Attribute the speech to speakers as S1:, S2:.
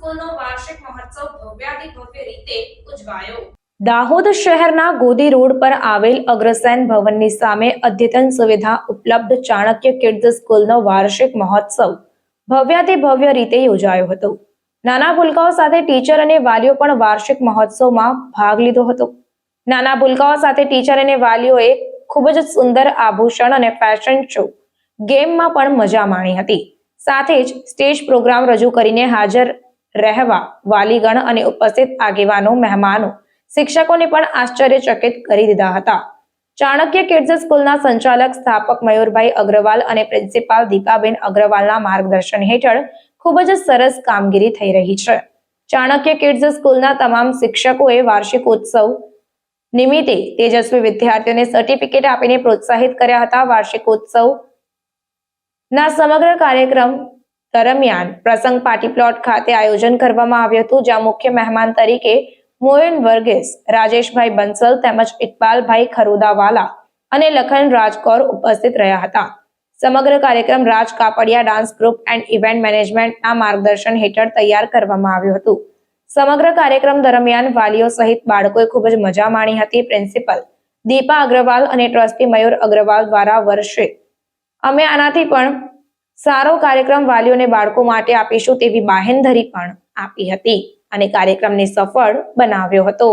S1: સ્કૂલનો વાર્ષિક મહોત્સવ ભવ્યાતિ ભવ્ય રીતે ઉજવાયો. દાહોદ શહેરના ગોદી રોડ પર આવેલ અગ્રસેન ભવનની સામે અદ્યતન સુવિધા ઉપલબ્ધ ચાણક્ય કિડ્સ સ્કૂલનો વાર્ષિક મહોત્સવ ભવ્યાતિ ભવ્ય રીતે યોજાયો હતો. નાના ભૂલકાઓ સાથે ટીચર અને વાલીઓ પણ વાર્ષિક મહોત્સવમાં ભાગ લીધો હતો. નાના ભૂલકાઓ સાથે ટીચર અને વાલીઓએ ખૂબ જ સુંદર આભૂષણ અને ફેશન શો ગેમમાં પણ મજા માણી હતી. સાથે જ સ્ટેજ પ્રોગ્રામ રજૂ કરીને હાજર રહેવા, વાલીગણ અને ઉપસ્થિત આગેવાનો, મહેમાનો, શિક્ષકોને પણ આશ્ચર્યચકિત કરી દીધા હતા. ચાણક્ય કિડ્સ સ્કૂલના સંચાલક સ્થાપક મયુરભાઈ અગ્રવાલ અને પ્રિન્સિપાલ દીપાબેન અગ્રવાલના માર્ગદર્શન હેઠળ ખૂબ જ સરસ કામગીરી થઈ રહી છે. ચાણક્ય કિડ્સ સ્કૂલના તમામ શિક્ષકોએ વાર્ષિક ઉત્સવ નિમિત્તે તેજસ્વી વિદ્યાર્થીઓને સર્ટિફિકેટ આપીને પ્રોત્સાહિત કર્યા હતા. વાર્ષિક ઉત્સવ ના સમગ્ર કાર્યક્રમ દરમિયાન પ્રસંગ પાર્ટી પ્લોટ ખાતે આયોજન કરવામાં આવ્યું હતું, જ્યાં મુખ્ય મહેમાન તરીકે મોયન વર્ગેસ રાજેશભાઈ બંસલ તેમજ ઇકબાલભાઈ ખરુદાવાલા અને લખન રાજકોર ઉપસ્થિત રહ્યા હતા. સમગ્ર કાર્યક્રમ Raj Kapadia dance group and event મેનેજમેન્ટના માર્ગદર્શન હેઠળ તૈયાર કરવામાં આવ્યું હતું. સમગ્ર કાર્યક્રમ દરમિયાન વાલીઓ સહિત બાળકોએ ખૂબ જ મજા માણી હતી. પ્રિન્સિપલ દીપા અગ્રવાલ અને ટ્રસ્ટી મયુર અગ્રવાલ દ્વારા વર્ષે અમે આનાથી પણ સારો કાર્યક્રમ વાલીઓને બાળકો માટે આપીશું તેવી બાહેંધરી પણ આપી હતી અને કાર્યક્રમને સફળ બનાવ્યો હતો.